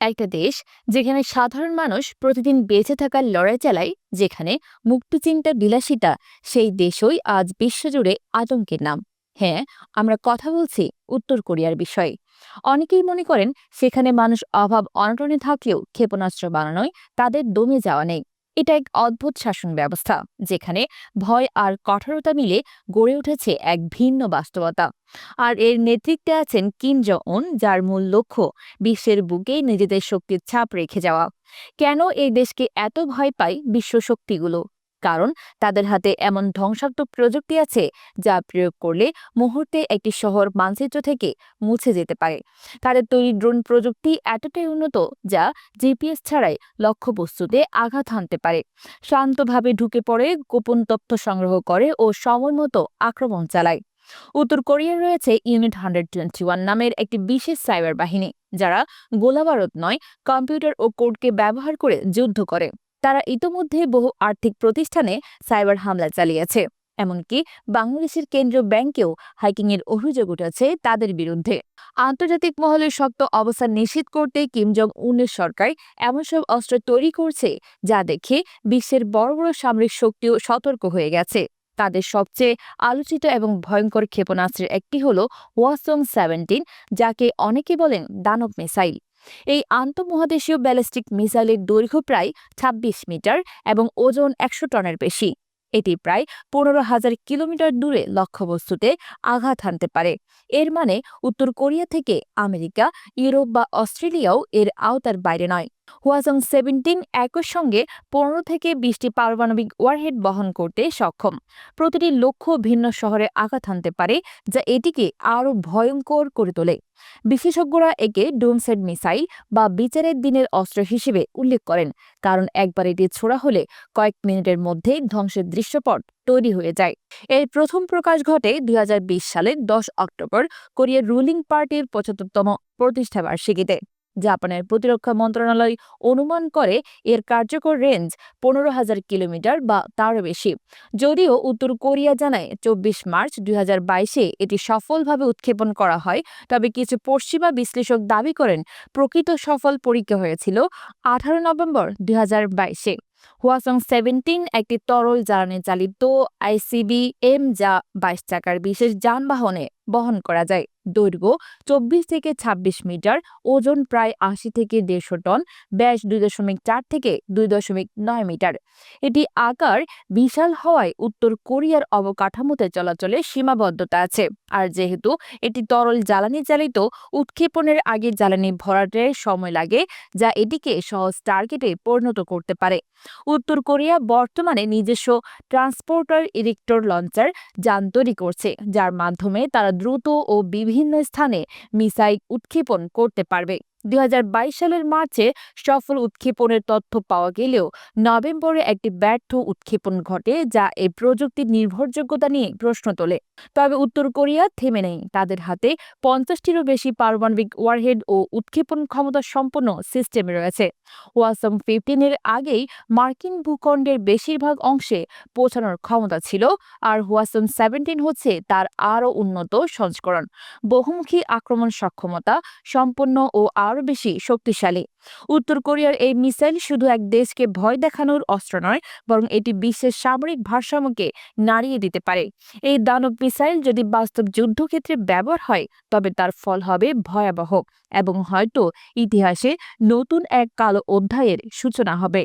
একটা দেশ যেখানে সাধারণ মানুষ প্রতিদিন বেঁচে থাকার লড়াই চালায়, যেখানে মুক্তচিন্তার বিলাসিতা সেই দেশই আজ বিশ্বজুড়ে আতঙ্কের নাম। হ্যাঁ আমরা কথা বলছি উত্তর কোরিয়ার বিষয়ে। অনেকেই মনে করেন সেখানে মানুষ অভাব অনটনে থাকলেও ক্ষেপণাস্ত্র বানানোয় তাদের দমে যাওয়া নেই। এটা এক অদ্ভুত শাসন ব্যবস্থা, যেখানে ভয় আর কঠোরতা মিলে গড়ে উঠেছে এক ভিন্ন বাস্তবতা। আর এর নেতৃত্বে আছেন কিম জং উন যার মূল লক্ষ্য বিশ্বের বুকে নিজেদের শক্তির ছাপ রেখে যাওয়া। কেন এই দেশকে এত ভয় পায় বিশ্ব শক্তিগুলো? কারণ তাদের হাতে এমন ধ্বংসাত্মক প্রযুক্তি আছে যা প্রয়োগ করলে মুহূর্তে একটি শহর মানচিত্র থেকে মুছে যেতে পারে। তাদের তৈরি ড্রোন প্রযুক্তি এতটাই উন্নত যা জিপিএস ছাড়াই লক্ষ্যবস্তুতে আঘাত হানতে পারে। শান্তভাবে ঢুকে পড়ে, গোপন তথ্য সংগ্রহ করে ও সময় মতো আক্রমণ চালায়। উত্তর কোরিয়ায় রয়েছে ইউনিট হান্ড্রেড টোয়েন্টি ওয়ান নামের একটি বিশেষ সাইবার বাহিনী যারা গোলাবারত নয়, কম্পিউটার ও কোডকে ব্যবহার করে যুদ্ধ করে। তারা ইতোমধ্যে বহু আর্থিক প্রতিষ্ঠানে সাইবার হামলা চালিয়েছে। এমনকি বাংলাদেশের কেন্দ্রীয় ব্যাংকেও হ্যাকিংয়ের অভিযোগ উঠেছে তাদের বিরুদ্ধে। আন্তর্জাতিক মহলে শক্ত অবস্থান নিশ্চিত করতে কিম জং উনের সরকার এমন সব অস্ত্র তৈরি করছে যা দেখে বিশ্বের বড় বড় সামরিক শক্তিও সতর্ক হয়ে গেছে। তাদের সবচেয়ে আলোচিত এবং ভয়ঙ্কর ক্ষেপণাস্ত্রের একটি হল ওয়াসং সেভেন্টিন, যাকে অনেকে বলেন দানব মিসাইল। এই আন্তঃমহাদেশীয় ব্যালিস্টিক মিসাইলের দৈর্ঘ্য প্রায় ২৬ মিটার এবং ওজন একশো টনের বেশি। এটি প্রায় পনেরো হাজার কিলোমিটার দূরে লক্ষ্যবস্তুতে আঘাত হানতে পারে। এর মানে উত্তর কোরিয়া থেকে আমেরিকা, ইউরোপ বা অস্ট্রেলিয়াও এর আওতার বাইরে নয়। হুয়াজং সেভেন্টিন একই সঙ্গে পনেরো থেকে বিশটি পারমাণবিক ওয়ারহেড বহন করতে সক্ষম। প্রতিটি লক্ষ্য ভিন্ন শহরে আঘাত হানতে পারে, যা এটিকে আরও ভয়ঙ্কর করে তোলে। বিশেষজ্ঞরা একে ডোমসেড মিসাইল বা বিচারের দিনের অস্ত্র হিসেবে উল্লেখ করেন, কারণ একবার এটি ছোড়া হলে কয়েক মিনিটের মধ্যেই ধ্বংসের দৃশ্যপট তৈরি হয়ে যায়। এর প্রথম প্রকাশ ঘটে দুই হাজার বিশ সালের দশ অক্টোবর কোরিয়ার রুলিং পার্টির পঁচাত্তরতম প্রতিষ্ঠাবার্ষিকীতে। জাপানের প্রতিরক্ষা মন্ত্রণালয় অনুমান করে এর কার্যকর রেঞ্জ পনেরো হাজার কিলোমিটার বা তারও বেশি। যদিও উত্তর কোরিয়া জানায় চব্বিশ মার্চ দুই বাইশে এটি সফলভাবে উৎক্ষেপণ করা হয়, তবে কিছু পশ্চিমা বিশ্লেষক দাবি করেন প্রকৃত সফল পরীক্ষা হয়েছিল আঠারো নভেম্বর দুই বাইশে। হুয়াসং সেভেন্টিন একটি তরল জ্বালানি চালিত আইসিবি এম যা বাইশ চাকার বিশেষ যানবাহনে বহন করা যায়। দৈর্ঘ্য চব্বিশ থেকে ২৬ মিটার, ওজন প্রায় আশি থেকে দেড়শো টন, ব্যাস দুই দশমিক চার থেকে দুই দশমিক নয় মিটার। এটি আকার বিশাল হওয়ায় উত্তর কোরিয়ার অবকাঠামোতে চলাচলে সীমাবদ্ধতা আছে। আর যেহেতু এটি তরল জ্বালানি চালিত, উৎক্ষেপণের আগে জ্বালানি ভরাটে সময় লাগে, যা এটিকে সহজ টার্গেটে পরিণত করতে পারে। উত্তর কোরিয়া বর্তমানে নিজস্ব ট্রান্সপোর্টার ইরেক্টর লঞ্চার যান তৈরি করছে, যার মাধ্যমে তারা দ্রুত ও বিভিন্ন স্থানে মিসাইল উৎক্ষেপণ করতে পারবে। দুই হাজার বাইশ সালের মার্চে সফল উৎক্ষেপণের তথ্য পাওয়া গেলেও নভেম্বরে একটি ব্যর্থ উৎক্ষেপণ ঘটে যা এই প্রযুক্তির নির্ভরযোগ্যতা নিয়ে প্রশ্ন তোলে। তবে উত্তর কোরিয়া থেমে নেই। তাদের হাতে পঞ্চাশটিরও বেশি পারমাণবিক ওয়ারহেড ও উৎক্ষেপণ ক্ষমতা সম্পন্ন সিস্টেম রয়েছে। ওয়াসম ফিফটিনের আগেই মার্কিন ভূখণ্ডের বেশিরভাগ অংশে পৌঁছানোর ক্ষমতা ছিল আর ওয়াসম সেভেন্টিন হচ্ছে তার আরও উন্নত সংস্করণ। বহুমুখী আক্রমণ সক্ষমতা, সম্পন্ন ও আরও বেশি শক্তিশালী। উত্তর কোরিয়ার এই মিসাইল শুধু এক দেশকে ভয় দেখানোর অস্ত্র নয়, বরং এটি বিশ্বের সামরিক ভারসাম্যকে নাড়িয়ে দিতে পারে। এই দানব মিসাইল যদি বাস্তব যুদ্ধক্ষেত্রে ব্যবহার হয়, তবে তার ফল হবে ভয়াবহ এবং হয়তো ইতিহাসে নতুন এক কালো অধ্যায়ের সূচনা হবে।